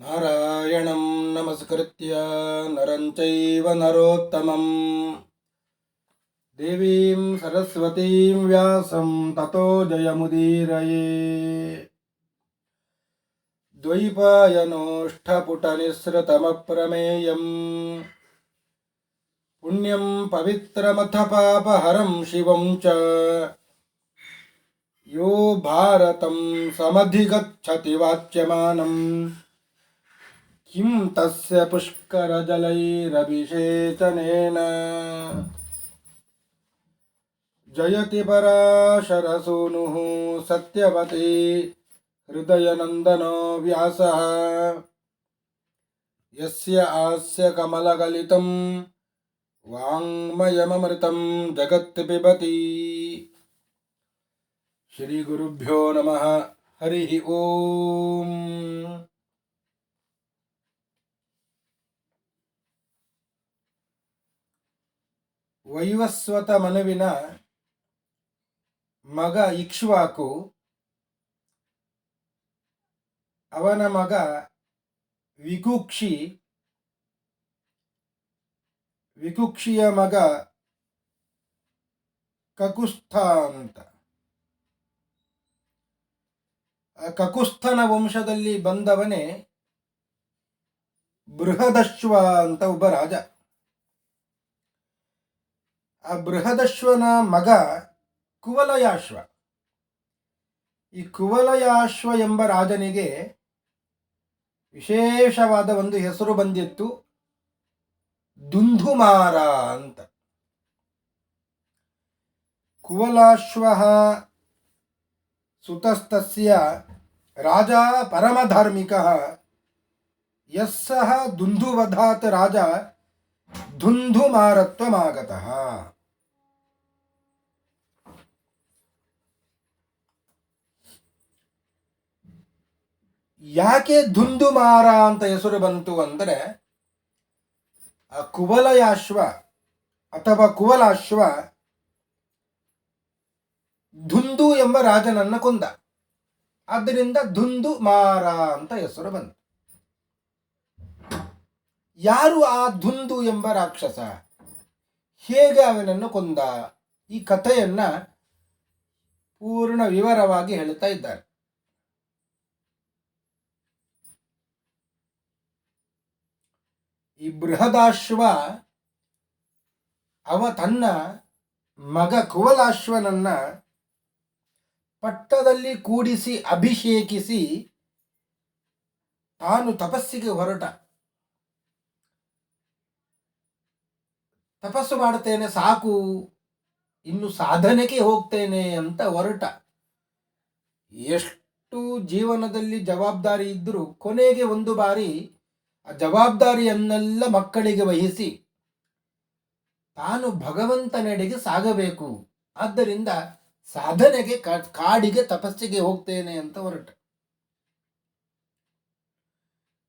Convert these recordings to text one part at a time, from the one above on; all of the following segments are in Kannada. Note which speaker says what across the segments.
Speaker 1: नारायणं नमस्कृत्य नरं चैव नरोत्तमम्। देवीं सरस्वतीं व्यासं ततो जयमुदीरये। द्वैपायनोष्ठपुटनिःसृतमप्रमेयम्। पुण्यं पवित्रमथ पापहरं शिवं च। यो भारतं समधिगच्छति वाच्यमानम् किं तस्य पुष्करजलैरभिषेचनेन जयति पराशरसूनुः सत्यवती हृदयनन्दनो व्यासः यस्य आस्य कमलगलितं वाङ्मयममृतं जगत् पिबति श्रीगुरुभ्यो नमः हरिः ओम् ವೈವಸ್ವತ ಮನುವಿನ ಮಗ ಇಕ್ಷ್ವಾಕು, ಅವನ ಮಗ ವಿಕುಕ್ಷಿ, ವಿಕುಕ್ಷಿಯ ಮಗ ಕಕುಸ್ಥ ಅಂತ ಕಕುಸ್ಥನ ವಂಶದಲ್ಲಿ ಬಂದವನೇ ಬೃಹದಶ್ವ ಅಂತ ಒಬ್ಬ ರಾಜ. ಆ ಬೃಹದಶ್ವನ ಮಗ ಕುವಲಯಾಶ್ವ. ಈ ಕುವಲಯಾಶ್ವ ಎಂಬ ರಾಜನಿಗೆ ವಿಶೇಷವಾದ ಒಂದು ಹೆಸರು ಬಂದಿತ್ತು, ದುಂಧುಮಾರ ಅಂತ. ಕುವಲಾಶ್ವ ಸುತಸ್ತಸ್ಯ ರಾಜ ಪರಮಧಾರ್ಮಿಕ, ಯಸ್ಸಹ ದುಂಧುವಧಾತ್ ರಾಜ ಧುಂಧುಮಾರತ್ವಮಾಗತಃ. ಯಾಕೆ ಧುಂದುಮಾರ ಅಂತ ಹೆಸರು ಬಂತು ಅಂದರೆ, ಆ ಕುವಲಯಾಶ್ವ ಅಥವಾ ಕುವಲಾಶ್ವ ಧುಂದು ಎಂಬ ರಾಜನನ್ನ ಕೊಂದ. ಆದ್ದರಿಂದ ಧುಂದು ಮಾರ ಅಂತ ಹೆಸರು ಬಂತು. ಯಾರು ಆ ಧುಂದು ಎಂಬ ರಾಕ್ಷಸ? ಹೇಗೆ ಅವನನ್ನು ಕೊಂದ? ಈ ಕಥೆಯನ್ನ ಪೂರ್ಣ ವಿವರವಾಗಿ ಹೇಳ್ತಾ ಇದ್ದಾರೆ. ಈ ಬೃಹದಾಶ್ವ, ಅವ ತನ್ನ ಮಗ ಕುವಲಾಶ್ವನನ್ನ ಪಟ್ಟದಲ್ಲಿ ಕೂಡಿಸಿ ಅಭಿಷೇಕಿಸಿ ತಾನು ತಪಸ್ಸಿಗೆ ಹೊರಟ. ತಪಸ್ಸು ಮಾಡುತ್ತೇನೆ, ಸಾಕು. ಇನ್ನು ಸಾಧನೆಗೆ ಹೋಗ್ತೇನೆ ಅಂತ ಹೊರಟ. ಎಷ್ಟು ಜೀವನದಲ್ಲಿ ಜವಾಬ್ದಾರಿ ಇದ್ದರೂ ಕೊನೆಗೆ ಒಂದು ಬಾರಿ ಆ ಜವಾಬ್ದಾರಿಯನ್ನೆಲ್ಲ ಮಕ್ಕಳಿಗೆ ವಹಿಸಿ ತಾನು ಭಗವಂತನೆಡೆಗೆ ಸಾಗಬೇಕು. ಆದ್ದರಿಂದ ಸಾಧನೆಗೆ ಕಾಡಿಗೆ ತಪಸ್ಸಿಗೆ ಹೋಗ್ತೇನೆ ಅಂತ ಹೊರಟ.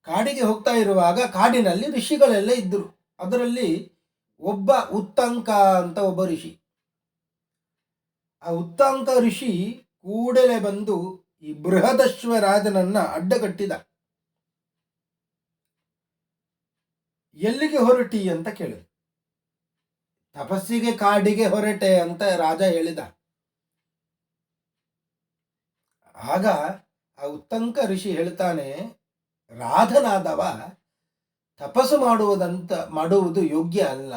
Speaker 1: ಕಾಡಿಗೆ ಹೋಗ್ತಾ ಇರುವಾಗ ಕಾಡಿನಲ್ಲಿ ಋಷಿಗಳೆಲ್ಲ ಇದ್ದರು. ಅದರಲ್ಲಿ ಒಬ್ಬ ಉತ್ತಂಕ ಅಂತ ಒಬ್ಬ ಋಷಿ. ಆ ಉತ್ತಂಕ ಋಷಿ ಕೂಡಲೇ ಬಂದು ಈ ಬೃಹದಶ್ವ ರಾಜನನ್ನ ಅಡ್ಡಗಟ್ಟಿದ. ಎಲ್ಲಿಗೆ ಹೊರಟಿ ಅಂತ ಕೇಳಿದ. ತಪಸ್ಸಿಗೆ ಕಾಡಿಗೆ ಹೊರಟೆ ಅಂತ ರಾಜ ಹೇಳಿದ. ಆಗ ಆ ಉತ್ತಂಕ ಋಷಿ ಹೇಳ್ತಾನೆ, ರಾಧನಾದವ ತಪಸ್ಸು ಮಾಡುವುದಂತ, ಮಾಡುವುದು ಯೋಗ್ಯ ಅಲ್ಲ.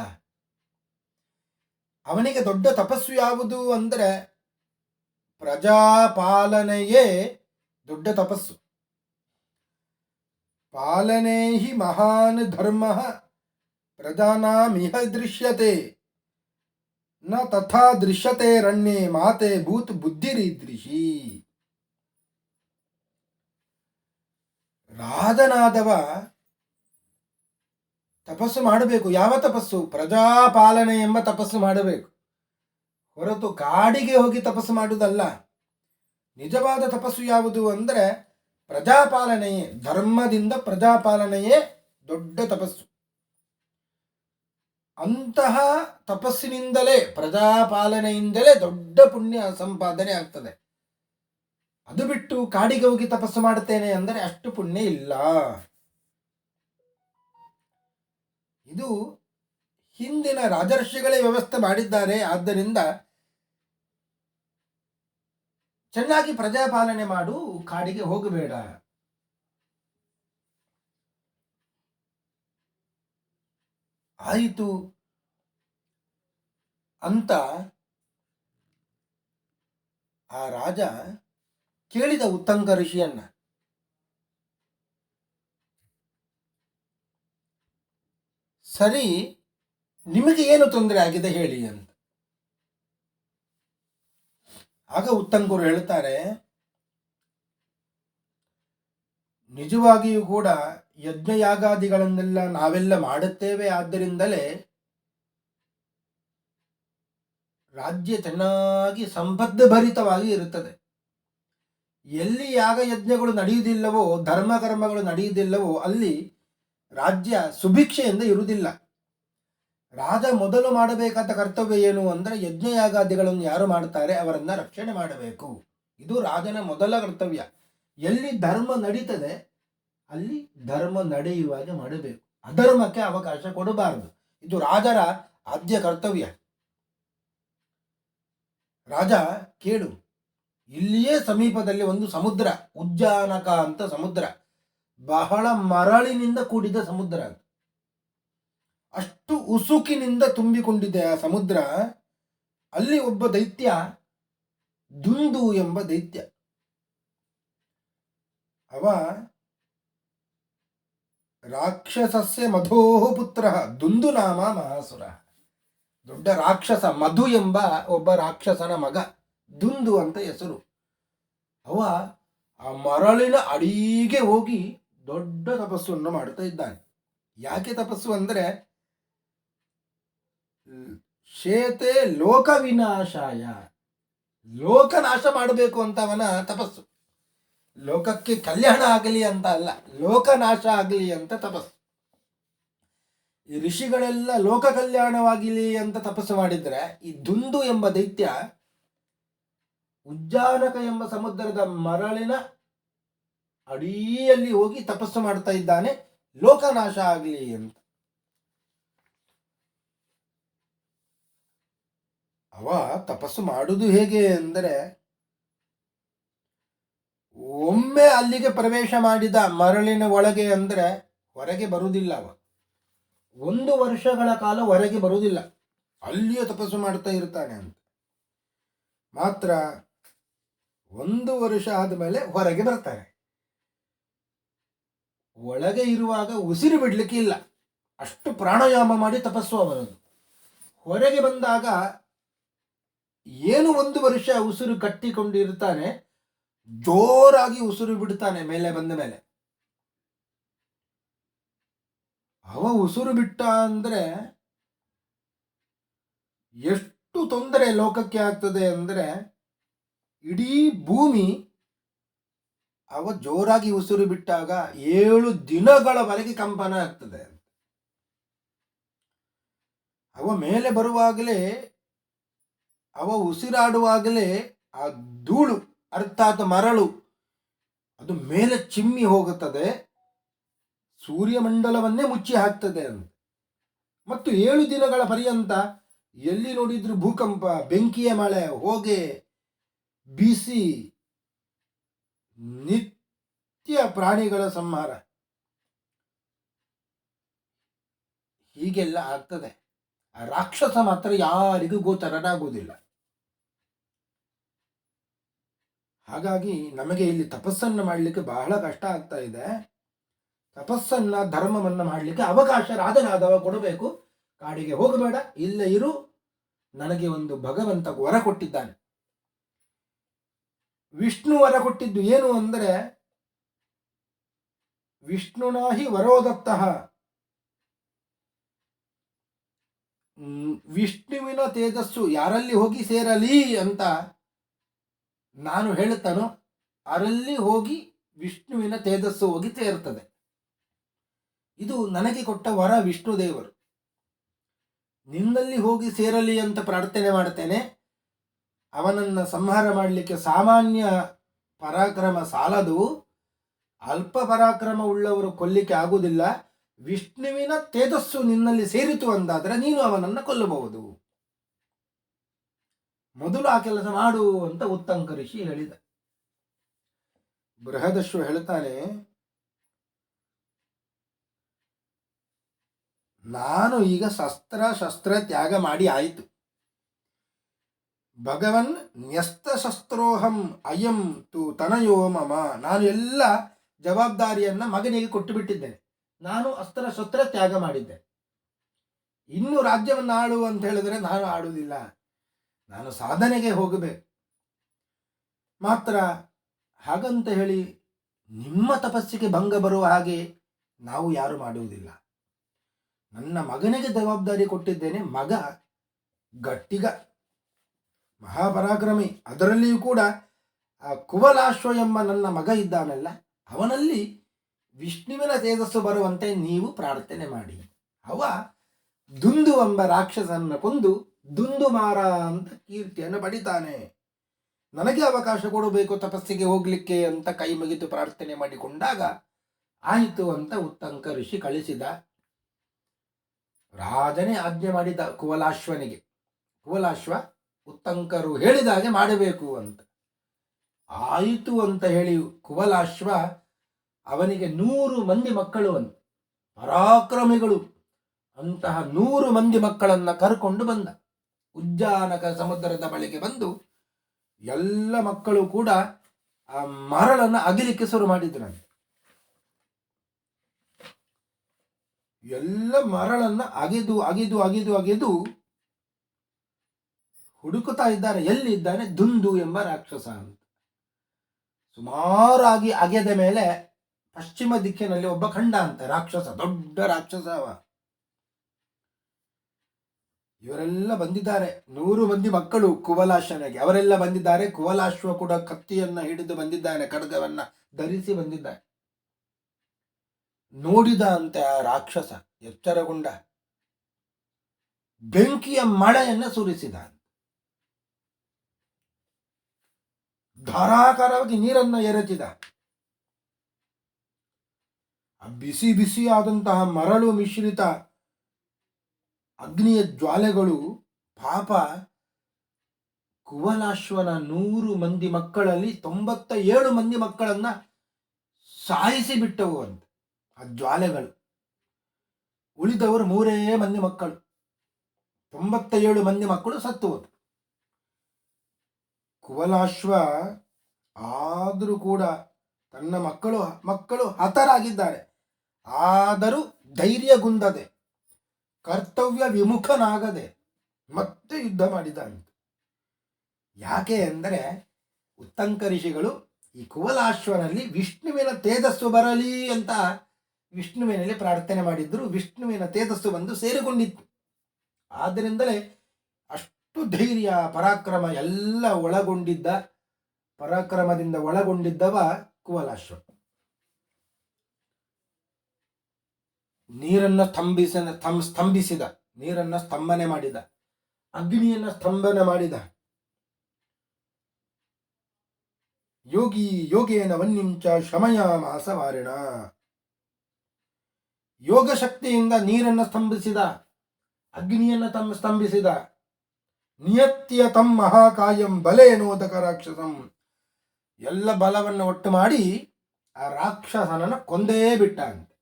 Speaker 1: ಅವನಿಗೆ ದೊಡ್ಡ ತಪಸ್ಸು ಯಾವುದು ಅಂದರೆ ಪ್ರಜಾಪಾಲನೆಯೇ ದೊಡ್ಡ ತಪಸ್ಸು. ಪಾಲನೆ ಹಿ ಮಹಾನ್ ಧರ್ಮ ಪ್ರಜಾನಾಮಿಹ ದೃಶ್ಯತೆ. ನ ತಥಾ ದೃಶ್ಯತೆ ರಣ್ಯೆ ಮಾತೆ ಭೂತ್ ಬುದ್ಧಿರಿದೃಶಿ ರಾಜನಾದವ ತಪಸ್ಸು ಮಾಡಬೇಕು. ಯಾವ ತಪಸ್ಸು? ಪ್ರಜಾಪಾಲನೆ ಎಂಬ ತಪಸ್ಸು ಮಾಡಬೇಕು. ಹೊರತು ಕಾಡಿಗೆ ಹೋಗಿ ತಪಸ್ಸು ಮಾಡುವುದಲ್ಲ. ನಿಜವಾದ ತಪಸ್ಸು ಯಾವುದು ಅಂದರೆ ಪ್ರಜಾಪಾಲನೆಯೇ, ಧರ್ಮದಿಂದ ಪ್ರಜಾಪಾಲನೆಯೇ ದೊಡ್ಡ ತಪಸ್ಸು. ಅಂತಹ ತಪಸ್ಸಿನಿಂದಲೇ, ಪ್ರಜಾಪಾಲನೆಯಿಂದಲೇ ದೊಡ್ಡ ಪುಣ್ಯ ಸಂಪಾದನೆ ಆಗ್ತದೆ. ಅದು ಬಿಟ್ಟು ಕಾಡಿಗೆ ಹೋಗಿ ತಪಸ್ಸು ಮಾಡುತ್ತೇನೆ ಅಂದರೆ ಅಷ್ಟು ಪುಣ್ಯ ಇಲ್ಲ. ಇದು ಹಿಂದಿನ ರಾಜರ್ಷಿಗಳೇ ವ್ಯವಸ್ಥೆ ಮಾಡಿದ್ದಾರೆ. ಆದ್ದರಿಂದ ಚೆನ್ನಾಗಿ ಪ್ರಜಾಪಾಲನೆ ಮಾಡು, ಕಾಡಿಗೆ ಹೋಗಬೇಡ. ಆಯಿತು. ಅಂತ ಆ ರಾಜ ಕೇಳಿದ ಉತ್ತಂಗ ಋಷಿಯನ್ನ ಸರಿ, ನಿಮಗೆ ಏನು ತೊಂದರೆ ಆಗಿದೆ ಹೇಳಿ ಅಂತ. ಆಗ ಉತ್ತಂಕರು ಹೇಳ್ತಾರೆ, ನಿಜವಾಗಿಯೂ ಕೂಡ ಯಜ್ಞಯಾಗಾದಿಗಳನ್ನೆಲ್ಲ ನಾವೆಲ್ಲ ಮಾಡುತ್ತೇವೆ, ಆದ್ದರಿಂದಲೇ ರಾಜ್ಯ ಚೆನ್ನಾಗಿ ಸಂಬದ್ಧಭರಿತವಾಗಿ ಇರುತ್ತದೆ. ಎಲ್ಲಿ ಯಾಗ ಯಜ್ಞಗಳು ನಡೆಯುವುದಿಲ್ಲವೋ, ಧರ್ಮ ಕರ್ಮಗಳು ನಡೆಯುವುದಿಲ್ಲವೋ, ಅಲ್ಲಿ ರಾಜ್ಯ ಸುಭಿಕ್ಷೆಯಿಂದ ಇರುವುದಿಲ್ಲ. ರಾಜ ಮೊದಲು ಮಾಡಬೇಕಾದ ಕರ್ತವ್ಯ ಏನು ಅಂದರೆ ಯಜ್ಞಯಾಗಾದಿಗಳನ್ನು ಯಾರು ಮಾಡ್ತಾರೆ ಅವರನ್ನ ರಕ್ಷಣೆ ಮಾಡಬೇಕು. ಇದು ರಾಜನ ಮೊದಲ ಕರ್ತವ್ಯ. ಎಲ್ಲಿ ಧರ್ಮ ನಡೀತದೆ ಅಲ್ಲಿ ಧರ್ಮ ನಡೆಯುವಾಗ ಮಾಡಬೇಕು. ಅಧರ್ಮಕ್ಕೆ ಅವಕಾಶ ಕೊಡಬಾರದು. ಇದು ರಾಜರ ಆದ್ಯ ಕರ್ತವ್ಯ. ರಾಜ ಕೇಳು ಇಲ್ಲಿಯೇ ಸಮೀಪದಲ್ಲಿ ಒಂದು ಸಮುದ್ರ, ಉಜ್ಜಾನಕ ಅಂತ ಸಮುದ್ರ. ಬಹಳ ಮರಳಿನಿಂದ ಕೂಡಿದ ಸಮುದ್ರ ಅದು. ಅಷ್ಟು ಉಸುಕಿನಿಂದ ತುಂಬಿಕೊಂಡಿದೆ ಆ ಸಮುದ್ರ. ಅಲ್ಲಿ ಒಬ್ಬ ದೈತ್ಯ, ದುಂದು ಎಂಬ ದೈತ್ಯ. ಅವ ರಾಕ್ಷಸಸ್ಯ ಮಧೋ ಪುತ್ರ, ದುಂದು ನಾಮ ಮಹಾಸುರ. ದೊಡ್ಡ ರಾಕ್ಷಸ ಮಧು ಎಂಬ ಒಬ್ಬ ರಾಕ್ಷಸನ ಮಗ, ದುಂದು ಅಂತ ಹೆಸರು. ಅವ ಆ ಮರಳಿನ ಅಡಿಗೆ ಹೋಗಿ ದೊಡ್ಡ ತಪಸ್ಸನ್ನು ಮಾಡುತ್ತಾ ಇದ್ದಾನೆ. ಯಾಕೆ ತಪಸ್ಸು ಅಂದರೆ, ಶೇತೆ ಲೋಕ ವಿನಾಶಾಯ. ಲೋಕ ನಾಶ ಮಾಡಬೇಕು ಅಂತ ಅವನ ತಪಸ್ಸು. ಲೋಕಕ್ಕೆ ಕಲ್ಯಾಣ ಆಗಲಿ ಅಂತ ಅಲ್ಲ, ಲೋಕ ನಾಶ ಆಗಲಿ ಅಂತ ತಪಸ್ಸು. ಈ ಋಷಿಗಳೆಲ್ಲ ಲೋಕ ಕಲ್ಯಾಣವಾಗಲಿ ಅಂತ ತಪಸ್ಸು ಮಾಡಿದ್ರೆ, ಈ ದುಂದು ಎಂಬ ದೈತ್ಯ ಉಜ್ಜಾನಕ ಎಂಬ ಸಮುದ್ರದ ಮರಳಿನ ಅಡಿಯಲ್ಲಿ ಹೋಗಿ ತಪಸ್ಸು ಮಾಡ್ತಾ ಇದ್ದಾನೆ. ಲೋಕನಾಶ ಆಗಲಿ ಅಂತ. ಅವ ತಪಸ್ಸು ಮಾಡುವುದು ಹೇಗೆ ಅಂದರೆ, ಒಮ್ಮೆ ಅಲ್ಲಿಗೆ ಪ್ರವೇಶ ಮಾಡಿದ ಮರಳಿನ ಒಳಗೆ ಅಂದರೆ, ಹೊರಗೆ ಬರುವುದಿಲ್ಲ ಅವ. ಒಂದು ವರ್ಷಗಳ ಕಾಲ ಹೊರಗೆ ಬರುವುದಿಲ್ಲ. ಅಲ್ಲಿಯೇ ತಪಸ್ಸು ಮಾಡ್ತಾ ಇರ್ತಾನೆ ಅಂತ. ಮಾತ್ರ ಒಂದು ವರ್ಷ ಆದಮೇಲೆ ಹೊರಗೆ ಬರ್ತಾನೆ. ಒಳಗೆ ಇರುವಾಗ ಉಸಿರು ಬಿಡ್ಲಿಕ್ಕೆ ಇಲ್ಲ. ಅಷ್ಟು ಪ್ರಾಣಾಯಾಮ ಮಾಡಿ ತಪಸ್ಸು ಅವನದು ಹೊರಗೆ ಬಂದಾಗ ಏನು ಒಂದು ವರ್ಷ ಉಸಿರು ಕಟ್ಟಿಕೊಂಡಿರ್ತಾನೆ, ಜೋರಾಗಿ ಉಸಿರು ಬಿಡ್ತಾನೆ ಮೇಲೆ ಬಂದ ಮೇಲೆ. ಅವ ಉಸಿರು ಬಿಟ್ಟ ಅಂದ್ರೆ ಎಷ್ಟು ತೊಂದರೆ ಲೋಕಕ್ಕೆ ಆಗ್ತದೆ ಅಂದ್ರೆ ಇಡೀ ಭೂಮಿ ಅವ ಜೋರಾಗಿ ಉಸಿರು ಬಿಟ್ಟಾಗ ಏಳು ದಿನಗಳವರೆಗೆ ಕಂಪನ ಆಗ್ತದೆ ಅವ ಮೇಲೆ ಬರುವಾಗಲೇ, ಅವ ಉಸಿರಾಡುವಾಗಲೇ ಆ ಧೂಳು, ಅರ್ಥಾತ್ ಮರಳು, ಅದು ಮೇಲೆ ಚಿಮ್ಮಿ ಹೋಗುತ್ತದೆ. ಸೂರ್ಯಮಂಡಲವನ್ನೇ ಮುಚ್ಚಿ ಹಾಕ್ತದೆ ಅಂತ. ಮತ್ತು ಏಳು ದಿನಗಳ ಪರ್ಯಂತ ಎಲ್ಲಿ ನೋಡಿದ್ರು ಭೂಕಂಪ, ಬೆಂಕಿಯ ಮಳೆ, ಹೋಗೆ, ಬಿಸಿ ನಿತ್ಯ ಪ್ರಾಣಿಗಳ ಸಂಹಾರ. ಹೀಗೆಲ್ಲ ಆಗ್ತದೆ. ಆ ರಾಕ್ಷಸ ಮಾತ್ರ ಯಾರಿಗೂ ಗೋಚರನಾಗುವುದಿಲ್ಲ ಹಾಗಾಗಿ ನಮಗೆ ಇಲ್ಲಿ ತಪಸ್ಸನ್ನು ಮಾಡಲಿಕ್ಕೆ ಬಹಳ ಕಷ್ಟ ಆಗ್ತಾ ಇದೆ. ತಪಸ್ಸನ್ನ, ಧರ್ಮವನ್ನು ಮಾಡಲಿಕ್ಕೆ ಅವಕಾಶ ರಾಜನಾದವ ಕೊಡಬೇಕು. ಕಾಡಿಗೆ ಹೋಗಬೇಡ, ಇಲ್ಲ ಇರು. ನನಗೆ ಒಂದು ಭಗವಂತ ವರ ಕೊಟ್ಟಿದ್ದಾನೆ. ವಿಷ್ಣು ವರ ಕೊಟ್ಟಿದ್ದು ಏನು ಅಂದರೆ, ವಿಷ್ಣುನಾಹಿ ವರೋದತ್ತಃ. ವಿಷ್ಣುವಿನ ತೇಜಸ್ಸು ಯಾರಲ್ಲಿ ಹೋಗಿ ಸೇರಲಿ ಅಂತ ನಾನು ಹೇಳುತ್ತಾನೋ ಅರಲ್ಲಿ ಹೋಗಿ ವಿಷ್ಣುವಿನ ತೇಜಸ್ಸು ಹೋಗಿ ಸೇರ್ತದೆ. ಇದು ನನಗೆ ಕೊಟ್ಟ ವರ ವಿಷ್ಣು ದೇವರು ನಿನ್ನಲ್ಲಿ ಹೋಗಿ ಸೇರಲಿ ಅಂತ ಪ್ರಾರ್ಥನೆ ಮಾಡ್ತೇನೆ. ಅವನನ್ನು ಸಂಹಾರ ಮಾಡಲಿಕ್ಕೆ ಸಾಮಾನ್ಯ ಪರಾಕ್ರಮ ಸಾಲದು, ಅಲ್ಪ ಪರಾಕ್ರಮ ಉಳ್ಳವರು ಕೊಲ್ಲಿಕ್ಕೆ ಆಗುವುದಿಲ್ಲ ವಿಷ್ಣುವಿನ ತೇಜಸ್ಸು ನಿನ್ನಲ್ಲಿ ಸೇರಿತು ಅಂದಾದರೆ ನೀನು ಅವನನ್ನು ಕೊಲ್ಲಬಹುದು. ಮೊದಲು ಆ ಕೆಲಸ ಮಾಡು ಅಂತ ಉತ್ತಂಕ ಋಷಿ ಹೇಳಿದ. ಬೃಹದಶ್ವ ಹೇಳ್ತಾನೆ, ನಾನು ಈಗ ಶಸ್ತ್ರ ಶಸ್ತ್ರ ತ್ಯಾಗ ಮಾಡಿ ಆಯಿತು. ಭಗವನ್ ನ್ಯಸ್ತ ಶಸ್ತ್ರೋಹಂ ಅಯಂ ತು ತನಯೋ ಮಮ. ನಾನು ಎಲ್ಲ ಜವಾಬ್ದಾರಿಯನ್ನು ಮಗನಿಗೆ ಕೊಟ್ಟು ಬಿಟ್ಟಿದ್ದೇನೆ ನಾನು ಅಸ್ತ್ರ ಶಸ್ತ್ರ ತ್ಯಾಗ ಮಾಡಿದ್ದೆ. ಇನ್ನು ರಾಜ್ಯವನ್ನು ಆಳು ಅಂತ ಹೇಳಿದ್ರೆ ನಾನು ಆಡುವುದಿಲ್ಲ. ನಾನು ಸಾಧನೆಗೆ ಹೋಗಬೇಕು. ಮಾತ್ರ ಹಾಗಂತ ಹೇಳಿ ನಿಮ್ಮ ತಪಸ್ಸಿಗೆ ಭಂಗ ಬರುವ ಹಾಗೆ ನಾವು ಯಾರು ಮಾಡುವುದಿಲ್ಲ. ನನ್ನ ಮಗನಿಗೆ ಜವಾಬ್ದಾರಿ ಕೊಟ್ಟಿದ್ದೇನೆ ಮಗ ಗಟ್ಟಿಗ. ಮಹಾಪರಾಕ್ರಮಿ. ಅದರಲ್ಲಿಯೂ ಕೂಡ ಆ ಕುವಲಾಶ್ವ ಎಂಬ ನನ್ನ ಮಗ ಇದ್ದಾನಲ್ಲ, ಅವನಲ್ಲಿ ವಿಷ್ಣುವಿನ ತೇಜಸ್ಸು ಬರುವಂತೆ ನೀವು ಪ್ರಾರ್ಥನೆ ಮಾಡಿ. ಅವ ದುಂದು ಎಂಬ ರಾಕ್ಷಸನ್ನು ಕೊಂದು ದುಂದು ಮಾರ ಅಂತ ಕೀರ್ತಿಯನ್ನು ಪಡಿತಾನೆ. ನನಗೆ ಅವಕಾಶ ಕೊಡಬೇಕು ತಪಸ್ಸಿಗೆ ಹೋಗಲಿಕ್ಕೆ ಅಂತ ಕೈ ಮುಗಿದು ಪ್ರಾರ್ಥನೆ ಮಾಡಿಕೊಂಡಾಗ ಆಯಿತು ಅಂತ ಉತ್ತಂಕ ಋಷಿ ಕಳಿಸಿದ. ರಾಜನೇ ಆಜ್ಞೆ ಮಾಡಿದ ಕುವಲಾಶ್ವನಿಗೆ. ಕುವಲಾಶ್ವ ಉತ್ತಂಕರು ಹೇಳಿದ ಹಾಗೆ ಮಾಡಬೇಕು ಅಂತ. ಆಯಿತು ಅಂತ ಹೇಳಿ ಕುವಲಾಶ್ವ ಅವನಿಗೆ ನೂರು ಮಂದಿ ಮಕ್ಕಳು ಅಂತ ಪರಾಕ್ರಮಿಗಳು. ಅಂತಹ ನೂರು ಮಂದಿ ಮಕ್ಕಳನ್ನ ಕರ್ಕೊಂಡು ಬಂದ. ಉಜ್ಜಾನಕ ಸಮುದ್ರದ ಬಳಿಗೆ ಬಂದು ಎಲ್ಲ ಮಕ್ಕಳು ಕೂಡ ಆ ಮರಳನ್ನು ಅಗಿಲಿಕ್ಕೆ ಶುರು ಮಾಡಿದ್ರಂತೆ. ಎಲ್ಲ ಮರಳನ್ನು ಅಗೆದು ಅಗೆದು ಅಗೆದು ಅಗೆದು ಹುಡುಕುತ್ತಾ ಇದ್ದಾರೆ. ಎಲ್ಲಿದ್ದಾನೆ? ದುಂದು ಎಂಬ ರಾಕ್ಷಸ ಅಂತ. ಸುಮಾರಾಗಿ ಅಗೆದ ಮೇಲೆ ಪಶ್ಚಿಮ ದಿಕ್ಕಿನಲ್ಲಿ ಒಬ್ಬ ಖಂಡ ಅಂತ. ರಾಕ್ಷಸ, ದೊಡ್ಡ ರಾಕ್ಷಸ ಅವ. ಇವರೆಲ್ಲ ಬಂದಿದ್ದಾರೆ. ನೂರು ಮಂದಿ ಮಕ್ಕಳು ಕುವಲಾಶನಿಗೆ. ಅವರೆಲ್ಲ ಬಂದಿದ್ದಾರೆ. ಕುವಲಾಶ್ವ ಕೂಡ ಕತ್ತಿಯನ್ನ ಹಿಡಿದು ಬಂದಿದ್ದಾನೆ, ಖಡ್ಗವನ್ನ ಧರಿಸಿ ಬಂದಿದ್ದಾನೆ. ನೋಡಿದ ಅಂತೆ ಆ ರಾಕ್ಷಸ ಎಚ್ಚರಗೊಂಡ ಬೆಂಕಿಯ ಮಳೆಯನ್ನ ಸುರಿಸಿದ. ಧಾರಾಕಾರವಾಗಿ ನೀರನ್ನ ಎರಚಿದ. ಆ ಬಿಸಿ ಬಿಸಿಯಾದಂತಹ ಮರಳು ಮಿಶ್ರಿತ ಅಗ್ನಿಯ ಜ್ವಾಲೆಗಳು ಪಾಪ ಕುವಲಾಶ್ವನ ನೂರು ಮಂದಿ ಮಕ್ಕಳಲ್ಲಿ ತೊಂಬತ್ತ ಏಳು ಮಂದಿ ಮಕ್ಕಳನ್ನ ಸಾಯಿಸಿ ಬಿಟ್ಟವು ಅಂತ. ಆ ಜ್ವಾಲೆಗಳು. ಉಳಿದವರು ಮೂರೇ ಮಂದಿ ಮಕ್ಕಳು. ತೊಂಬತ್ತ ಏಳು ಮಂದಿ ಮಕ್ಕಳು ಸತ್ತು ಕುವಲಾಶ್ವ ಆದರೂ ಕೂಡ ತನ್ನ ಮಕ್ಕಳು ಮಕ್ಕಳು ಹತರಾಗಿದ್ದಾರೆ. ಆದರೂ ಧೈರ್ಯಗುಂದದೆ. ಕರ್ತವ್ಯ ವಿಮುಖನಾಗದೆ ಮತ್ತೆ ಯುದ್ಧ ಮಾಡಿದ್ದಾನೆ. ಯಾಕೆ ಅಂದರೆ ಉತ್ತಂಕ ಋಷಿಗಳು ಈ ಕುವಲಾಶ್ವನಲ್ಲಿ ವಿಷ್ಣುವಿನ ತೇಜಸ್ಸು ಬರಲಿ ಅಂತ ವಿಷ್ಣುವಿನಲ್ಲಿ ಪ್ರಾರ್ಥನೆ ಮಾಡಿದ್ದರು ವಿಷ್ಣುವಿನ ತೇಜಸ್ಸು ಬಂದು ಸೇರಿಕೊಂಡಿತ್ತು. ಆದ್ದರಿಂದಲೇ ಅಷ್ಟು ಧೈರ್ಯ, ಪರಾಕ್ರಮ ಎಲ್ಲ ಒಳಗೊಂಡಿದ್ದ, ಪರಾಕ್ರಮದಿಂದ ಒಳಗೊಂಡಿದ್ದವ ಕುವಲಾಶ್ವ ನೀರನ್ನು ಸ್ತಂಭಿಸ ಸ್ತಂ- ಸ್ತಂಭಿಸಿದ, ನೀರನ್ನು ಸ್ತಂಭನೆ ಮಾಡಿದ, ಅಗ್ನಿಯನ್ನು ಸ್ತಂಭನೆ ಮಾಡಿದ. ಯೋಗಿ ಯೋಗೇನ ವನ್ನಿಂಚ ಶಮಯ ಮಾಸವಾರಿಣ. ಯೋಗ ಶಕ್ತಿಯಿಂದ ನೀರನ್ನು ಸ್ತಂಭಿಸಿದ, ಅಗ್ನಿಯನ್ನು ತಮ್ಮ ಸ್ತಂಭಿಸಿದ. ನಿಯತ್ಯ ತಮ್ಮ ಮಹಾಕಾಯಂ ಬಲೇನೋದಕ ರಾಕ್ಷಸಂ. ಎಲ್ಲ ಬಲವನ್ನು ಒಟ್ಟು ಮಾಡಿ ಆ ರಾಕ್ಷಸನನ್ನು ಕೊಂದೇ ಬಿಟ್ಟಂತೆ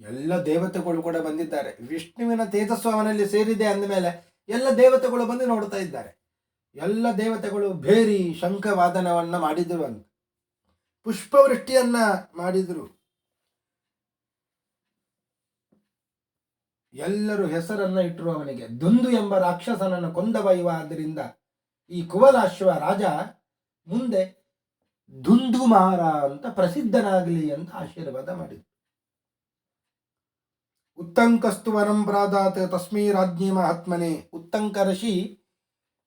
Speaker 1: ಎಲ್ಲ ದೇವತೆಗಳು ಕೂಡ ಬಂದಿದ್ದಾರೆ. ವಿಷ್ಣುವಿನ ತೇಜಸ್ಸು ಅವನಲ್ಲಿ ಸೇರಿದೆ ಅಂದಮೇಲೆ ಎಲ್ಲ ದೇವತೆಗಳು ಬಂದು ನೋಡ್ತಾ ಇದ್ದಾರೆ. ಎಲ್ಲ ದೇವತೆಗಳು ಭೇರಿ ಶಂಖವಾದನವನ್ನು ಮಾಡಿದ್ರು ಅಂತ. ಪುಷ್ಪವೃಷ್ಟಿಯನ್ನ ಮಾಡಿದ್ರು. ಎಲ್ಲರೂ ಹೆಸರನ್ನ ಇಟ್ಟರು ಅವನಿಗೆ. ದುಂದು ಎಂಬ ರಾಕ್ಷಸನನ್ನು ಕೊಂದವ ಇವ ಆದ್ದರಿಂದ ಈ ಕುವಲಾಶ್ವ ರಾಜ ಮುಂದೆ ದುಂದುಮಾರ ಅಂತ ಪ್ರಸಿದ್ಧನಾಗಲಿ ಅಂತ ಆಶೀರ್ವಾದ ಮಾಡಿದ್ರು ಉತ್ತಂಕಸ್ತು ವರಂ ಪ್ರಾದಾತ ತಸ್ಮೈ ರಾಜ್ಞಿ ಮಹಾತ್ಮನೆ. ಉತ್ತಂಕ ಋಷಿ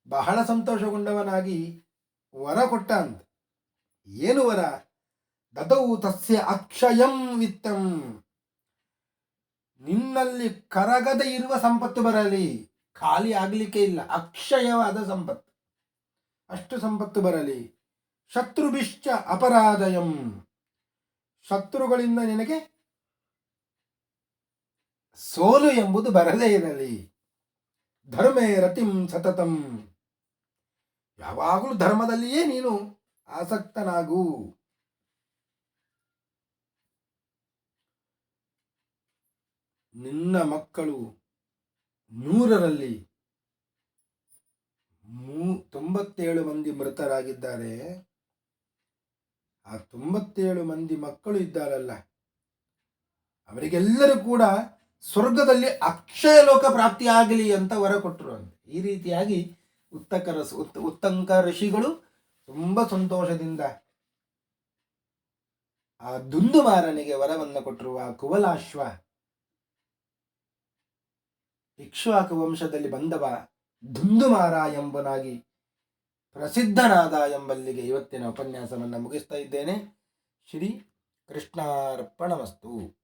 Speaker 1: ಬಹಳ ಸಂತೋಷಗೊಂಡವನಾಗಿ ವರ ಕೊಟ್ಟ ಅಂತ ಏನು ವರ? ದದೌ ತಸ್ಯ ಅಕ್ಷಯಂ ವಿತ್ತಂ. ನಿನ್ನಲ್ಲಿ ಕರಗದ ಇರುವ ಸಂಪತ್ತು ಬರಲಿ. ಖಾಲಿ ಆಗಲಿಕ್ಕೆ ಇಲ್ಲ, ಅಕ್ಷಯವಾದ ಸಂಪತ್ತು. ಅಷ್ಟು ಸಂಪತ್ತು ಬರಲಿ. ಶತ್ರುಭಿಶ್ಚ ಅಪರಾಧಯಂ. ಶತ್ರುಗಳಿಂದ ನಿನಗೆ ಸೋಲು ಎಂಬುದು ಬರದೇ ಇರಲಿ. ಧರ್ಮೇ ರತಿಂ ಸತತಂ. ಯಾವಾಗಲೂ ಧರ್ಮದಲ್ಲಿಯೇ ನೀನು ಆಸಕ್ತನಾಗು. ನಿನ್ನ ಮಕ್ಕಳು ನೂರರಲ್ಲಿ ಮೂ, ತೊಂಬತ್ತೇಳು ಮಂದಿ ಮೃತರಾಗಿದ್ದಾರೆ. ಆ ತೊಂಬತ್ತೇಳು ಮಂದಿ ಮಕ್ಕಳು ಇದ್ದಾರಲ್ಲ, ಅವರಿಗೆಲ್ಲರೂ ಕೂಡ ಸ್ವರ್ಗದಲ್ಲಿ ಅಕ್ಷಯ ಲೋಕ ಪ್ರಾಪ್ತಿಯಾಗಲಿ ಅಂತ ವರ ಕೊಟ್ಟರು ಅಂತ. ಈ ರೀತಿಯಾಗಿ ಉತ್ತಕರ ಉತ್, ಉತ್ತಂಕ ಋಷಿಗಳು ತುಂಬ ಸಂತೋಷದಿಂದ ಆ ದುಂದುಮಾರನಿಗೆ ವರವನ್ನು ಕೊಟ್ಟರು ಆ ಕುವಲಾಶ್ವ. ಇಕ್ಷ್ವಾಕು ವಂಶದಲ್ಲಿ ಬಂದವ ಧುಂದುಮಾರ ಎಂಬನಾಗಿ ಪ್ರಸಿದ್ಧನಾದ ಎಂಬಲ್ಲಿಗೆ ಇವತ್ತಿನ ಉಪನ್ಯಾಸವನ್ನು ಮುಗಿಸ್ತಾ ಇದ್ದೇನೆ. ಶ್ರೀ ಕೃಷ್ಣಾರ್ಪಣಮಸ್ತು.